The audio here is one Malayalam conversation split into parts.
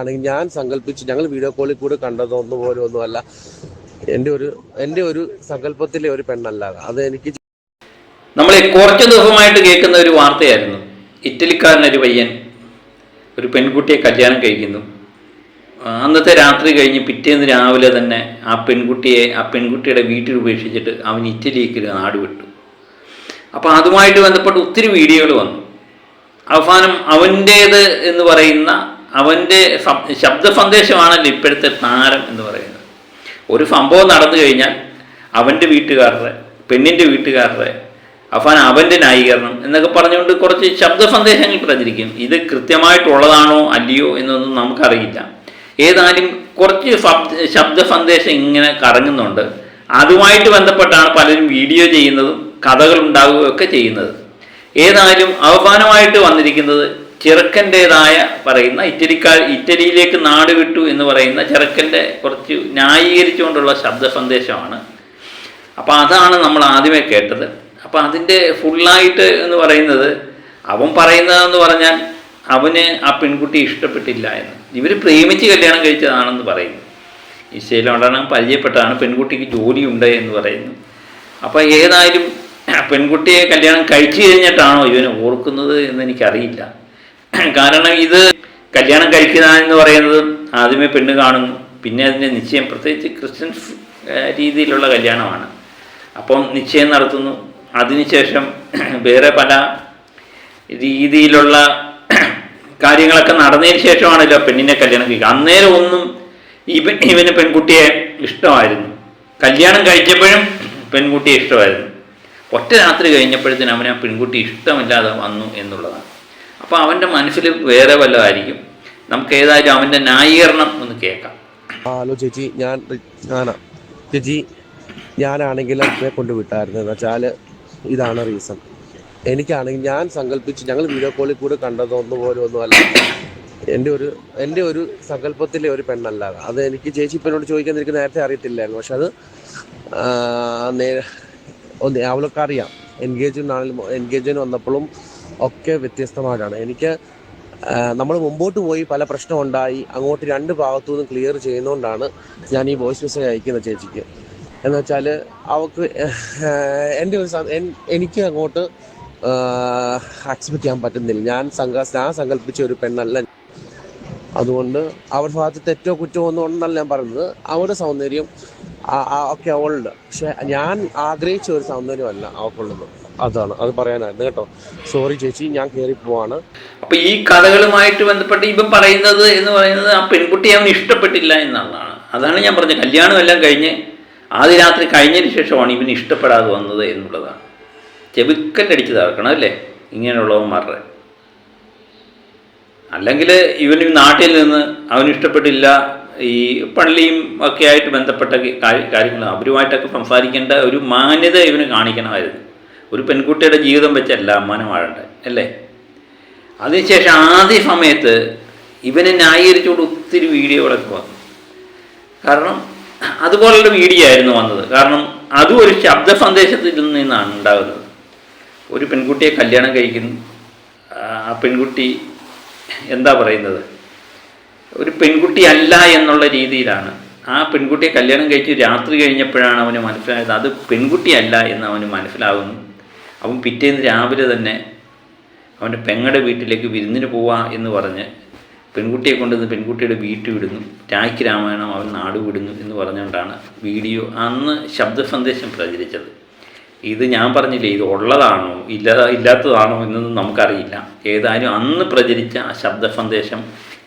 ആണെങ്കിൽ ഞാൻ സങ്കല്പിച്ച് ഞങ്ങൾ വീഡിയോ കോളിൽ കൂടെ കണ്ടതൊന്നും പോലും ഒന്നുമല്ല എന്റെ ഒരു എന്റെ ഒരു സങ്കല്പത്തിലെ ഒരു പെണ്ണല്ല അത്. എനിക്ക് നമ്മൾ കുറച്ച് ദിവസമായിട്ട് കേൾക്കുന്ന ഒരു വാർത്തയായിരുന്നു. ഇറ്റലിക്കാരനൊരു പയ്യൻ ഒരു പെൺകുട്ടിയെ കല്യാണം കഴിക്കുന്നു. അന്നത്തെ രാത്രി കഴിഞ്ഞ് പിറ്റേന്ന് രാവിലെ തന്നെ ആ പെൺകുട്ടിയെ ആ പെൺകുട്ടിയുടെ വീട്ടിൽ ഉപേക്ഷിച്ചിട്ട് അവൻ ഇറ്റലിക്ക് നാട് വിട്ടു. അപ്പോൾ അതുമായിട്ട് ബന്ധപ്പെട്ട് ഒത്തിരി വീഡിയോകൾ വന്നു. അവസാനം അവന്റേത് എന്ന് പറയുന്ന അവന്റെ ശബ്ദ സന്ദേശമാണല്ലോ ഇപ്പോഴത്തെ താരം എന്ന് പറയുന്നത്. ഒരു സംഭവം നടന്നു കഴിഞ്ഞാൽ അവന്റെ വീട്ടുകാരുടെ പെണ്ണിന്റെ വീട്ടുകാരുടെ അഫാൻ അവന്റെ ന്യായീകരണം എന്നൊക്കെ പറഞ്ഞുകൊണ്ട് കുറച്ച് ശബ്ദ സന്ദേശങ്ങൾ പ്രചരിക്കും. ഇത് കൃത്യമായിട്ടുള്ളതാണോ അല്ലയോ എന്നൊന്നും നമുക്കറിയില്ല. ഏതായാലും കുറച്ച് ശബ്ദ സന്ദേശം ഇങ്ങനെ കറങ്ങുന്നുണ്ട്. അതുമായിട്ട് ബന്ധപ്പെട്ടാണ് പലരും വീഡിയോ ചെയ്യുന്നതും കഥകൾ ഉണ്ടാവുകയൊക്കെ ചെയ്യുന്നത്. ഏതായാലും അവസാനമായിട്ട് വന്നിരിക്കുന്നത് ചെറുക്കന്റെതായ പറയുന്ന ഇറ്റലിക്കാർ ഇറ്റലിയിലേക്ക് നാട് വിട്ടു എന്ന് പറയുന്ന ചെറുക്കന്റെ കുറച്ച് ന്യായീകരിച്ചുകൊണ്ടുള്ള ശബ്ദ സന്ദേശമാണ് അപ്പോൾ അതാണ് നമ്മൾ ആദ്യമേ കേട്ടത്. അപ്പോൾ അതിന്റെ ഫുള്ളായിട്ട് എന്ന് പറയുന്നത് അവൻ പറയുന്നതെന്ന് പറഞ്ഞാൽ അവന് ആ പെൺകുട്ടി ഇഷ്ടപ്പെട്ടില്ല എന്ന്. ഇവർ പ്രേമിച്ച് കല്യാണം കഴിച്ചതാണെന്ന് പറയുന്നു. ഈശയിലോടാണ് പരിചയപ്പെട്ടതാണ് പെൺകുട്ടിക്ക് ജോലിയുണ്ട് എന്ന് പറയുന്നു. അപ്പോൾ ഏതായാലും പെൺകുട്ടിയെ കല്യാണം കഴിച്ചു കഴിഞ്ഞിട്ടാണോ ഇവന് ഓർക്കുന്നത് എന്ന് എനിക്കറിയില്ല. കാരണം ഇത് കല്യാണം കഴിക്കുക എന്ന് പറയുന്നത് ആദ്യമേ പെണ്ണ് കാണുന്നു. പിന്നെ അതിന്റെ നിശ്ചയം പ്രത്യേകിച്ച് ക്രിസ്ത്യൻ രീതിയിലുള്ള കല്യാണമാണ്. അപ്പം നിശ്ചയം നടത്തുന്നു. അതിനുശേഷം വേറെ പല രീതിയിലുള്ള കാര്യങ്ങളൊക്കെ നടന്നതിന് ശേഷമാണല്ലോ പെണ്ണിനെ കല്യാണം കഴിക്കുക. അന്നേരം ഒന്നും ഇവൻ ഇവന് പെൺകുട്ടിയെ ഇഷ്ടമായിരുന്നു. കല്യാണം കഴിച്ചപ്പോഴും പെൺകുട്ടിയെ ഇഷ്ടമായിരുന്നു. ഒറ്റ രാത്രി കഴിഞ്ഞപ്പോഴത്തേന് അവന് പെൺകുട്ടി ഇഷ്ടമില്ലാതെ വന്നു എന്നുള്ളതാണ്. അപ്പോൾ അവന്റെ മനസ്സിൽ വേറെ വല്ലതായിരിക്കും നമുക്ക് ഏതായാലും അവന്റെ ന്യായീകരണം ഒന്ന് കേൾക്കാം. ഹലോ ചേച്ചി ഞാൻ ഞാനാ. ചേച്ചി ഞാനാണെങ്കിൽ അമ്മയെ കൊണ്ട് വിട്ടായിരുന്നു. എന്ന് വെച്ചാൽ ഇതാണ് റീസൺ എനിക്കാണെങ്കിൽ ഞാൻ സങ്കല്പിച്ച് ഞങ്ങൾ വീഡിയോ കോളിൽ കൂടെ കണ്ടതൊന്നും പോലും ഒന്നുമല്ല എന്റെ ഒരു എന്റെ ഒരു സങ്കല്പത്തിലെ ഒരു പെണ്ണല്ല അത്. എനിക്ക് ചേച്ചി ഇപ്പം എന്നോട് ചോദിക്കാൻ എനിക്ക് നേരത്തെ അറിയത്തില്ലായിരുന്നു. പക്ഷെ അത് ഒന്ന് അവളൊക്കെ അറിയാം എൻഗേജ്മെന്റ് ആണെങ്കിലും എൻഗേജ്മെന്റ് വന്നപ്പോഴും ഒക്കെ വ്യത്യസ്തമായിട്ടാണ് എനിക്ക് നമ്മൾ മുമ്പോട്ട് പോയി പല പ്രശ്നം ഉണ്ടായി അങ്ങോട്ട് രണ്ട് ഭാഗത്തു ക്ലിയർ ചെയ്യുന്നതുകൊണ്ടാണ് ഞാൻ ഈ വോയിസ് മെസ്സേജ് അയക്കുന്നത് ചേച്ചിക്ക്. എന്ന് വെച്ചാൽ അവൾക്ക് എന്റെ ഒരു എനിക്ക് അങ്ങോട്ട് അക്സെപ്റ്റ് ചെയ്യാൻ പറ്റുന്നില്ല. ഞാൻ സങ്ക ഞാൻ സങ്കല്പിച്ച ഒരു പെണ്ണല്ല. അതുകൊണ്ട് അവരുടെ ഭാഗത്ത് തെറ്റോ കുറ്റമോ ഒന്നും ഉണ്ടെന്നല്ല ഞാൻ പറയുന്നത്. അവരുടെ സൗന്ദര്യം ഒക്കെ അവളുണ്ട് പക്ഷെ ഞാൻ ആഗ്രഹിച്ച ഒരു സൗന്ദര്യമല്ല അവൾക്കുള്ളത് അതാണ്. അത് പറയാനായിരുന്നു കേട്ടോ. സോറി ചേച്ചി ഞാൻ കയറി പോവാണ്. അപ്പൊ ഈ കഥകളുമായിട്ട് ബന്ധപ്പെട്ട് ഇപ്പം പറയുന്നത് എന്ന് പറയുന്നത് ആ പെൺകുട്ടി അവന് ഇഷ്ടപ്പെട്ടില്ല എന്നുള്ളതാണ്. അതാണ് ഞാൻ പറഞ്ഞത്. കല്യാണം എല്ലാം കഴിഞ്ഞ് ആദ്യ രാത്രി കഴിഞ്ഞതിന് ശേഷമാണ് ഇവന് ഇഷ്ടപ്പെടാതെ വന്നത് എന്നുള്ളതാണ്. ചെവിക്കല്ലടിച്ച് തകർക്കണം അല്ലേ? ഇങ്ങനെയുള്ളവന്മാരുടെ അല്ലെങ്കിൽ ഇവന് നാട്ടിൽ നിന്ന് അവന് ഇഷ്ടപ്പെട്ടില്ല ഈ പള്ളിയും ഒക്കെ ആയിട്ട് ബന്ധപ്പെട്ട കാര്യ- കാര്യങ്ങൾ അവരുമായിട്ടൊക്കെ സംസാരിക്കേണ്ട ഒരു മാന്യത ഇവന് കാണിക്കണമായിരുന്നു. ഒരു പെൺകുട്ടിയുടെ ജീവിതം വെച്ചല്ല അമ്മാനം വാഴണ്ടേ അല്ലേ? അതിനുശേഷം ആദ്യ സമയത്ത് ഇവനെ ന്യായീകരിച്ചുകൊണ്ട് ഒത്തിരി വീഡിയോകളൊക്കെ വന്നു. കാരണം അതുപോലുള്ള വീഡിയോ ആയിരുന്നു വന്നത്. കാരണം അതും ഒരു ശബ്ദ സന്ദേശത്തിൽ നിന്നാണ് ഉണ്ടാകുന്നത്. ഒരു പെൺകുട്ടിയെ കല്യാണം കഴിക്കുന്നു. ആ പെൺകുട്ടി എന്താ പറയുന്നത്? ഒരു പെൺകുട്ടി അല്ല എന്നുള്ള രീതിയിലാണ്. ആ പെൺകുട്ടിയെ കല്യാണം കഴിച്ച് രാത്രി കഴിഞ്ഞപ്പോഴാണ് അവന് മനസ്സിലായത്. അത് പെൺകുട്ടിയല്ല എന്ന് അവന് മനസ്സിലാകുന്നു അവൻ പിറ്റേന്ന് രാവിലെ തന്നെ അവന്റെ പെങ്ങളുടെ വീട്ടിലേക്ക് വിരുന്നിന് പോവാ എന്ന് പറഞ്ഞ് പെൺകുട്ടിയെ കൊണ്ടുവന്ന് പെൺകുട്ടിയുടെ വീട്ടിൽ വിടുന്നു. രാഖി രാമായണം അവൻ നാട് വിടുന്നു എന്ന് പറഞ്ഞുകൊണ്ടാണ് വീഡിയോ അന്ന് ശബ്ദ സന്ദേശം പ്രചരിച്ചത്. ഇത് ഞാൻ പറഞ്ഞില്ലേ ഇത് ഉള്ളതാണോ ഇല്ല ഇല്ലാത്തതാണോ എന്നൊന്നും നമുക്കറിയില്ല. ഏതായാലും അന്ന് പ്രചരിച്ച ആ ശബ്ദ സന്ദേശം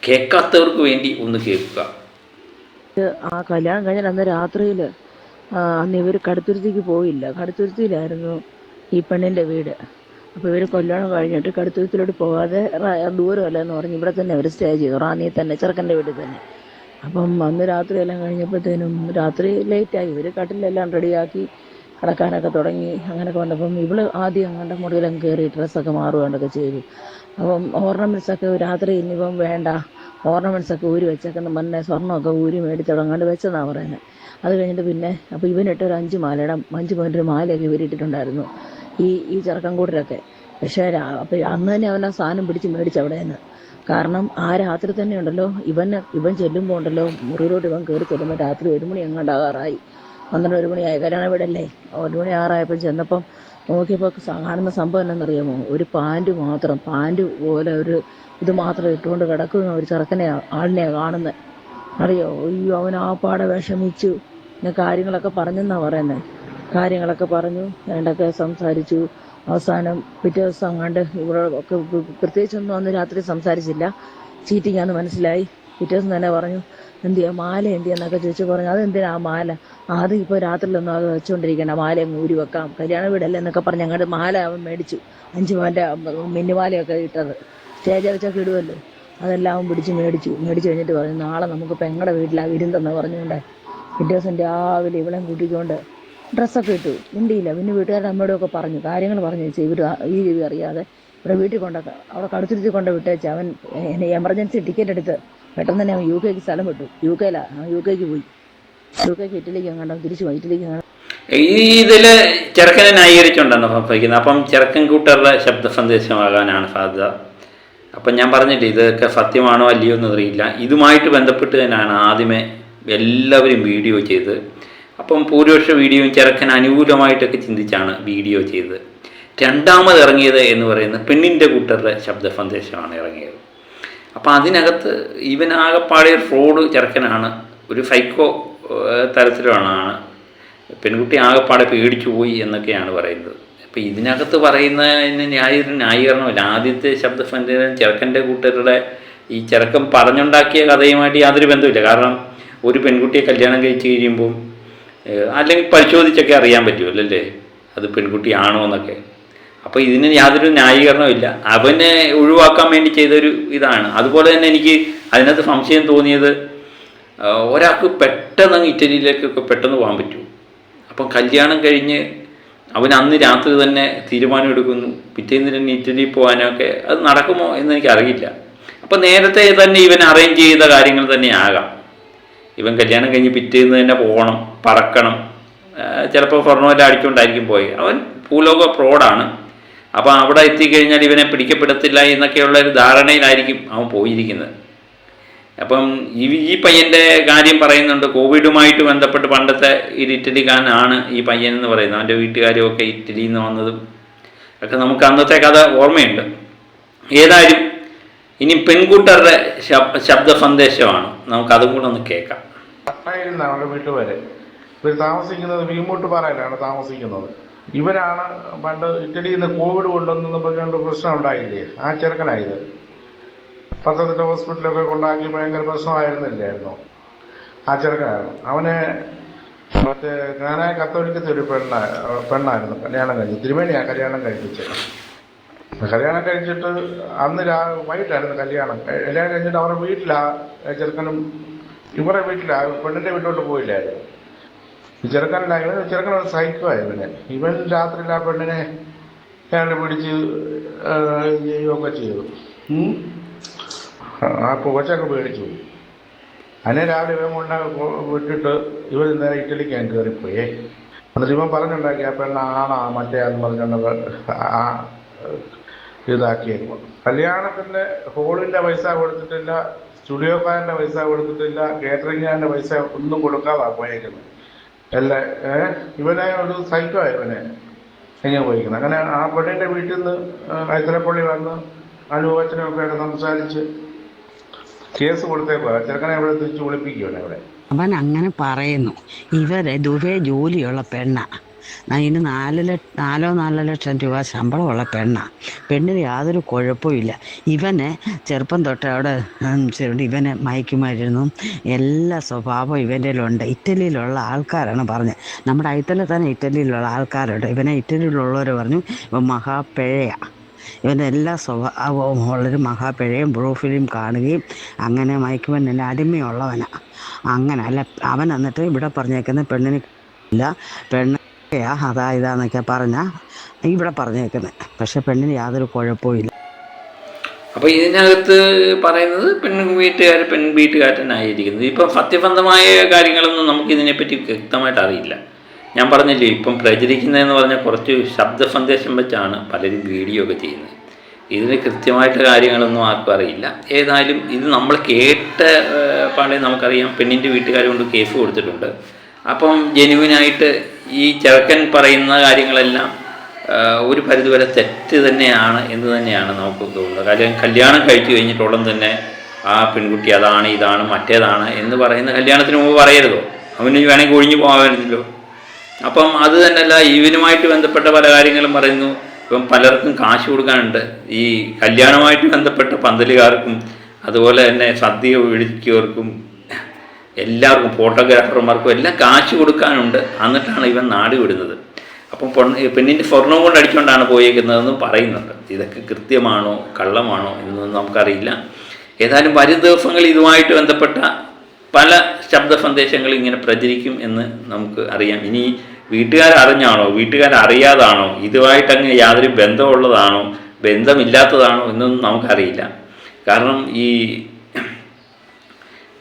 കേൾക്കാത്തവർക്ക് വേണ്ടി ഒന്ന് കേൾക്കുക. ആ കല്യാണം കഴിഞ്ഞാൽ അന്ന് രാത്രിയിൽ അന്ന് ഇവർ കടുത്തുരുത്തിക്ക് പോയില്ല. കടുത്തുരുത്തിയിലായിരുന്നു ഈ പെണ്ണിന്റെ വീട്. അപ്പോൾ ഇവർ കൊല്ലണം കഴിഞ്ഞിട്ട് കടുത്തുരുത്തിലോട്ട് പോകാതെ ദൂരമല്ല എന്ന് പറഞ്ഞ് ഇവിടെ തന്നെ അവർ സ്റ്റേ ചെയ്തു. റാന്നിയിൽ തന്നെ ചെറുക്കന്റെ വീട്ടിൽ തന്നെ. അപ്പം അന്ന് രാത്രി എല്ലാം കഴിഞ്ഞപ്പോഴത്തേനും രാത്രി ലേറ്റായി ഇവർ കട്ടിലെല്ലാം റെഡിയാക്കി കിടക്കാനൊക്കെ തുടങ്ങി. അങ്ങനെയൊക്കെ വന്നപ്പം ഇവൾ ആദ്യം അങ്ങോട്ട് മുറിയിലും കയറി ഡ്രസ്സൊക്കെ മാറുകയൊക്കെ ചെയ്തു. അപ്പം ഓർണമെന്റ്സ് ഒക്കെ രാത്രി ഇനിയിപ്പം വേണ്ട. ഓർണമെന്റ്സ് ഒക്കെ ഊരി വെച്ചേക്കെന്ന് പറഞ്ഞ സ്വർണമൊക്കെ ഊരി മേടിച്ചടങ്ങാണ്ട് വെച്ചതാണ് പറയുന്നത് അത് കഴിഞ്ഞിട്ട് പിന്നെ അപ്പോൾ ഇവനിട്ട് ഒരു അഞ്ച് മാലയുടെ അഞ്ച് പോയിന്റ് ഒരു മാലയൊക്കെ ഇവരിട്ടിട്ടുണ്ടായിരുന്നു ഈ ഈ ചെറുക്കൻ കൂട്ടരൊക്കെ. പക്ഷേ അപ്പോൾ അന്ന് തന്നെ അവൻ ആ സാധനം പിടിച്ച് മേടിച്ച് അവിടെ നിന്ന് കാരണം ആ രാത്രി തന്നെ ഉണ്ടല്ലോ ഇവൻ ഇവൻ ചെല്ലുമ്പോൾ ഉണ്ടല്ലോ മുറിയിലോട്ട് ഇവൻ കയറി ചെല്ലുമ്പോൾ രാത്രി ഒരു മണി എങ്ങാണ്ടാകാറായി. പന്ത്രണ്ട് ഒരു മണിയായി. കല്യാണ വീടല്ലേ? ഒരു മണി ആറായപ്പോൾ ചെന്നപ്പം നോക്കിയപ്പോൾ കാണുന്ന സംഭവം എന്നാണെന്നറിയാമോ ഒരു പാന്റ് മാത്രം പാന്റ് പോലെ ഒരു ഇത് മാത്രം ഇട്ടുകൊണ്ട് കിടക്കുന്ന ഒരു ചെറുക്കനെ ആളിനെയാണ് കാണുന്നത് അറിയോ? അയ്യോ അവൻ ആ പാടെ വിഷമിച്ചു. പിന്നെ കാര്യങ്ങളൊക്കെ പറഞ്ഞെന്നാണ് പറയുന്നത് കാര്യങ്ങളൊക്കെ പറഞ്ഞു വേണ്ടൊക്കെ സംസാരിച്ചു. അവസാനം പിറ്റേ ദിവസം അങ്ങാണ്ട് ഇവിടെ ഒക്കെ പ്രത്യേകിച്ചൊന്നും അന്ന് രാത്രി സംസാരിച്ചില്ല. ചീറ്റിങ്ങാന്ന് മനസ്സിലായി. പിറ്റേ ദിവസം തന്നെ പറഞ്ഞു എന്തിയാ മാല എന്തിയെന്നൊക്കെ ചോദിച്ചു പറഞ്ഞു അതെന്തിനാ ആ മാല? അത് ഇപ്പോൾ രാത്രിയിലൊന്നും അത് വെച്ചുകൊണ്ടിരിക്കണ്ട മാല ഊരി വെക്കാം കല്യാണ വീടല്ലേ എന്നൊക്കെ പറഞ്ഞ് അങ്ങോട്ട് മാല അവൻ മേടിച്ചു അഞ്ച് പവന്റെ മിന്നുമാലയൊക്കെ ഇട്ടത്. സ്റ്റേജ് വെച്ചൊക്കെ ഇടുമല്ലോ അതെല്ലാം പിടിച്ച് മേടിച്ചു മേടിച്ച് കഴിഞ്ഞിട്ട് പറഞ്ഞു നാളെ നമുക്ക് പെങ്ങളുടെ വീട്ടിലാണ് വിരുന്നെന്ന് പറഞ്ഞുകൊണ്ട് പിറ്റേ ദിവസം രാവിലെ ഇവളെയും കൂട്ടിക്കൊണ്ട് ഡ്രസ്സൊക്കെ ഇട്ടു മിണ്ടിയില്ല പിന്നെ വീട്ടുകാരുടെ അമ്മയോടൊക്കെ പറഞ്ഞു കാര്യങ്ങൾ പറഞ്ഞു വെച്ചു ഇവർ ഈ രീതി അറിയാതെ ഇവിടെ വീട്ടിൽ കൊണ്ടൊക്കെ അവിടെ കടുത്തിരുത്തി കൊണ്ട് വിട്ടേച്ച് അവൻ എമർജൻസി ടിക്കറ്റ് എടുത്ത് പെട്ടെന്ന് തന്നെ യു കെക്ക് സ്ഥലം വിട്ടു. യു കെയിലാണ് യു കെക്ക് പോയി. യു കെക്ക് ഇറ്റലിക്ക് എങ്ങാണ്ടോ തിരിച്ചു പോയി ഇറ്റലിക്ക് ഇതിൽ ചെറുക്കനെ ന്യായീകരിച്ചുകൊണ്ടാണ് സംഭവിക്കുന്നത് അപ്പം ചെറുക്കൻ കൂട്ടറുടെ ശബ്ദ സന്ദേശമാകാനാണ് സാധ്യത അപ്പം ഞാൻ പറഞ്ഞില്ലേ ഇതൊക്കെ സത്യമാണോ അല്ലയോ എന്ന് അറിയില്ല. ഇതുമായിട്ട് ബന്ധപ്പെട്ട് തന്നെയാണ് ആദ്യമേ എല്ലാവരും വീഡിയോ ചെയ്ത്. അപ്പം ഭൂരിപക്ഷ വീഡിയോയും ചെറുക്കൻ അനുകൂലമായിട്ടൊക്കെ ചിന്തിച്ചാണ് വീഡിയോ ചെയ്തത് രണ്ടാമത് ഇറങ്ങിയത് എന്ന് പറയുന്നത് പെണ്ണിന്റെ കൂട്ടറുടെ ശബ്ദ സന്ദേശമാണ് ഇറങ്ങിയത്. അപ്പം അതിനകത്ത് ഇവൻ ആകെപ്പാടെ ഒരു ഫ്രോഡ് ചെറുക്കനാണ് ഒരു ഫൈക്കോ തരത്തിലാണ് പെൺകുട്ടി ആകെപ്പാടെ പേടിച്ചു പോയി എന്നൊക്കെയാണ് പറയുന്നത്. അപ്പം ഇതിനകത്ത് പറയുന്നതിന് ന്യായ ന്യായീകരണമില്ല. ആദ്യത്തെ ശബ്ദസന്ദേശം ചെറുക്കന്റെ കൂട്ടരുടെ ഈ ചെറുക്കൻ പറഞ്ഞുണ്ടാക്കിയ കഥയുമായിട്ട് യാതൊരു ബന്ധമില്ല കാരണം ഒരു പെൺകുട്ടിയെ കല്യാണം കഴിച്ച് കഴിയുമ്പോൾ അല്ലെങ്കിൽ പരിശോധിച്ചൊക്കെ അറിയാൻ പറ്റുമല്ലോ അല്ലേ? അത് പെൺകുട്ടിയാണോ എന്നൊക്കെ. അപ്പോൾ ഇതിന് യാതൊരു ന്യായീകരണമില്ല അവനെ ഒഴിവാക്കാൻ വേണ്ടി ചെയ്തൊരു ഇതാണ്. അതുപോലെ തന്നെ എനിക്ക് അതിനകത്ത് സംശയം തോന്നിയത് ഒരാൾക്ക് പെട്ടെന്ന് ഇറ്റലിയിലേക്കൊക്കെ പെട്ടെന്ന് പോകാൻ പറ്റും. അപ്പം കല്യാണം കഴിഞ്ഞ് അവൻ അന്ന് രാത്രി തന്നെ തീരുമാനം എടുക്കുന്നു. പിറ്റേന്ന് തന്നെ ഇറ്റലിയിൽ പോകാനൊക്കെ അത് നടക്കുമോ എന്ന് എനിക്കറിയില്ല അപ്പം നേരത്തെ തന്നെ ഇവൻ അറേഞ്ച് ചെയ്ത കാര്യങ്ങൾ തന്നെ ആകാം. ഇവൻ കല്യാണം കഴിഞ്ഞ് പിറ്റേന്ന് തന്നെ പോകണം പറക്കണം. ചിലപ്പോൾ സ്വർണമെല്ലാം അടിച്ചുകൊണ്ടായിരിക്കും പോയി. അവൻ ഭൂലോക ഫ്രോഡാണ് അപ്പം അവിടെ എത്തിക്കഴിഞ്ഞാൽ ഇവനെ പിടിക്കപ്പെടത്തില്ല എന്നൊക്കെയുള്ള ഒരു ധാരണയിലായിരിക്കും അവൻ പോയിരിക്കുന്നത്. അപ്പം ഈ ഈ പയ്യന്റെ കാര്യം പറയുന്നുണ്ട്. കോവിഡുമായിട്ട് ബന്ധപ്പെട്ട് പണ്ടത്തെ ഒരു ഇറ്റലിക്കാരനാണ് ഈ പയ്യൻ എന്ന് പറയുന്നത്. അവന്റെ വീട്ടുകാരും ഒക്കെ ഇറ്റലിയിൽ നിന്ന് വന്നതും ഒക്കെ നമുക്ക് അന്നത്തെ കഥ ഓർമ്മയുണ്ട്. ഏതായാലും ഇനി പെൺകൂട്ടരുടെ ശബ്ദ സന്ദേശമാണ്. നമുക്ക് അതും കൂടെ ഒന്ന് കേൾക്കാം. അവരുടെ വീട്ടുകാരെ. താമസിക്കുന്നത് വീമൂട്ടുപാറയിലാണ് താമസിക്കുന്നത്. ഇവരാണ് പണ്ട് ഇറ്റലിയിൽ നിന്ന് കോവിഡ് കൊണ്ടുവന്നെന്ന് പറഞ്ഞുകൊണ്ട് പ്രശ്നം ഉണ്ടായില്ലേ? ആ ചെറുക്കനായത്. പത്തനംതിട്ട ഹോസ്പിറ്റലൊക്കെ കൊണ്ടാക്കി ഭയങ്കര പ്രശ്നമായിരുന്നില്ലായിരുന്നു? ആ ചെറുക്കനായിരുന്നു അവനെ മറ്റേ ഞാനായ കത്തോലിക്കത്തെ ഒരു പെണ്ണ പെണ്ണായിരുന്നു. കല്യാണം കഴിച്ചു തിരുമേണിയാ കല്യാണം കഴിപ്പിച്ചത് കല്യാണം കഴിച്ചിട്ട് അന്ന് രാ വൈകിട്ടായിരുന്നു കല്യാണം. കല്യാണം കഴിഞ്ഞിട്ട് അവരുടെ വീട്ടിലാ ചെറുക്കനും ഇവരുടെ വീട്ടിലാ പെണ്ണിന്റെ വീട്ടിലോട്ട് പോയില്ലായിരുന്നു. ഈ ചെറുക്കനിലായിരുന്നു ചെറുക്കനൊരു സൈക്കോ ഇവനെ. ഇവൻ രാത്രി ആ പെണ്ണിനെ അയാൾ പിടിച്ച് ചെയ്യുകയൊക്കെ ചെയ്തു. ആ പുകച്ചൊക്കെ പേടിച്ചു. അതിനെ രാവിലെ ഇവൻ കൊണ്ട് വിട്ടിട്ട് ഇവൻ നേരെ ഇറ്റലിക്ക് ഞാൻ കയറിപ്പോയേ എന്നിട്ട് ഇവൻ പറഞ്ഞുണ്ടാക്കി ആ പെണ്ണ ആണാ മറ്റേ ആന്ന് പറഞ്ഞുകൊണ്ട് ആ ഇതാക്കിയേക്കും കല്യാണത്തിന്റെ ഹോളിന്റെ പൈസ കൊടുത്തിട്ടില്ല സ്റ്റുഡിയോക്കാരന്റെ പൈസ കൊടുത്തിട്ടില്ല കേറ്ററിംഗുകാരന്റെ പൈസ ഒന്നും കൊടുക്കാതാ പോയേക്കുന്നത്. എല്ലാം ഇവനെ ഒരു സൈക്കോ ഇവനെ. എങ്ങനെ പോയിരിക്കുന്നത് അങ്ങനെ ആ പെണ്ണിന്റെ വീട്ടിൽ നിന്ന് കൈത്തലപ്പള്ളി വന്ന് അനുഭവത്തിനൊക്കെ സംസാരിച്ച് കേസ് കൊടുത്തേക്കുക ചെറുക്കനെ ഇവിടെ തിരിച്ച് വിളിപ്പിക്കുകയാണ് ഇവിടെ അവൻ അങ്ങനെ പറയുന്നു. ഇവരെ ദുബൈ ജോലിയുള്ള പെണ്ണ. അതിന് നാല് ലക്ഷ നാലോ നാലോ ലക്ഷം രൂപ ശമ്പളമുള്ള പെണ്ണാണ് പെണ്ണിന് യാതൊരു കുഴപ്പമില്ല ഇവനെ ചെറുപ്പം തൊട്ട് അവിടെ ചെറുണ്ട്. ഇവനെ മയക്കുമായിരുന്നു എല്ലാ സ്വഭാവവും ഇവന്റെ ഉണ്ട് ഇറ്റലിയിലുള്ള ആൾക്കാരാണ് പറഞ്ഞത് നമ്മുടെ ഐത്തല തന്നെ ഇറ്റലിയിലുള്ള ആൾക്കാരുണ്ട്. ഇവനെ ഇറ്റലിയിലുള്ളവർ പറഞ്ഞു ഇവൻ മഹാപ്പിഴയാണ് ഇവന്റെ എല്ലാ സ്വഭാവവും ഉള്ളൊരു മഹാപിഴയും ബ്രൂഫിലും കാണുകയും അങ്ങനെ മയക്കുമരുന്നിന്റെ അടിമയുള്ളവനാണ് അങ്ങനെ അല്ല അവൻ എന്നിട്ട് ഇവിടെ പറഞ്ഞേക്കുന്ന പെണ്ണിന് ഇല്ല. പെണ്ണ് അതാ ഇതാന്നൊക്കെ പറഞ്ഞാൽ ഇവിടെ പറഞ്ഞേക്കുന്നത് പക്ഷെ പെണ്ണിന് യാതൊരു കുഴപ്പമില്ല അപ്പോൾ ഇതിനകത്ത് പറയുന്നത് പെൺ വീട്ടുകാർ പെൺ വീട്ടുകാരനായിരിക്കുന്നത് ഇപ്പം സത്യസന്ധമായ കാര്യങ്ങളൊന്നും നമുക്ക് ഇതിനെപ്പറ്റി വ്യക്തമായിട്ട് അറിയില്ല. ഞാൻ പറഞ്ഞില്ലേ ഇപ്പം പ്രചരിക്കുന്നതെന്ന് പറഞ്ഞാൽ കുറച്ച് ശബ്ദ സന്ദേശം വെച്ചാണ് പലരും വീഡിയോ ഒക്കെ ചെയ്യുന്നത്. ഇതിന് കൃത്യമായിട്ട് കാര്യങ്ങളൊന്നും ആർക്കും അറിയില്ല. ഏതായാലും ഇത് നമ്മൾ കേട്ട പാടെ നമുക്കറിയാം. പെണ്ണിന്റെ വീട്ടുകാർ കൊണ്ട് കേസ് കൊടുത്തിട്ടുണ്ട്. അപ്പം ജെനുവിനായിട്ട് ഈ ചെറുക്കൻ പറയുന്ന കാര്യങ്ങളെല്ലാം ഒരു പരിധിവരെ തെറ്റ് തന്നെയാണ് എന്ന് തന്നെയാണ് നമുക്ക് തോന്നുന്നത്. കാര്യം കല്യാണം കഴിച്ചു കഴിഞ്ഞിട്ടോളം തന്നെ ആ പെൺകുട്ടി അതാണ് ഇതാണ് മറ്റേതാണ് എന്ന് പറയുന്ന കല്യാണത്തിന് മുമ്പ് പറയരുതോ? അവന് വേണമെങ്കിൽ ഒഴിഞ്ഞു പോകാമായിരുന്നല്ലോ. അപ്പം അത് തന്നെയല്ല ഇവനുമായിട്ട് ബന്ധപ്പെട്ട പല കാര്യങ്ങളും പറയുന്നു. ഇപ്പം പലർക്കും കാശ് കൊടുക്കാനുണ്ട്. ഈ കല്യാണമായിട്ട് ബന്ധപ്പെട്ട പന്തലുകാർക്കും അതുപോലെ തന്നെ സദ്യ വിളിച്ചവർക്കും എല്ലാവർക്കും ഫോട്ടോഗ്രാഫർമാർക്കും എല്ലാം കാശ് കൊടുക്കാനുണ്ട്. എന്നിട്ടാണ് ഇവൻ നാട് വിടുന്നത്. അപ്പം പൊണ്ണ് പെണ്ണിന്റെ സ്വർണം കൊണ്ട് അടിച്ചുകൊണ്ടാണ് പോയേക്കുന്നതെന്ന് പറയുന്നുണ്ട്. ഇതൊക്കെ കൃത്യമാണോ കള്ളമാണോ എന്നൊന്നും നമുക്കറിയില്ല. ഏതായാലും വരും ദിവസങ്ങളിൽ ഇതുമായിട്ട് ബന്ധപ്പെട്ട പല ശബ്ദ സന്ദേശങ്ങൾ ഇങ്ങനെ പ്രചരിക്കും എന്ന് നമുക്ക് അറിയാം. ഇനി വീട്ടുകാർ അറിഞ്ഞാണോ വീട്ടുകാർ അറിയാതാണോ ഇതുമായിട്ടങ്ങ് യാതൊരു ബന്ധമുള്ളതാണോ ബന്ധമില്ലാത്തതാണോ എന്നൊന്നും നമുക്കറിയില്ല. കാരണം ഈ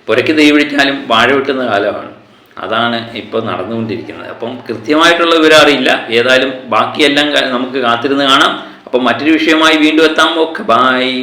പുരയ്ക്ക് തീ പിടിച്ചാലും വാഴ വെട്ടുന്ന കാലമാണ്. അതാണ് ഇപ്പോൾ നടന്നുകൊണ്ടിരിക്കുന്നത്. അപ്പം കൃത്യമായിട്ടുള്ള വിവരം അറിയില്ല ഏതായാലും ബാക്കിയെല്ലാം നമുക്ക് കാത്തിരുന്ന് കാണാം. അപ്പം മറ്റൊരു വിഷയമായി വീണ്ടും എത്താം. Okay bye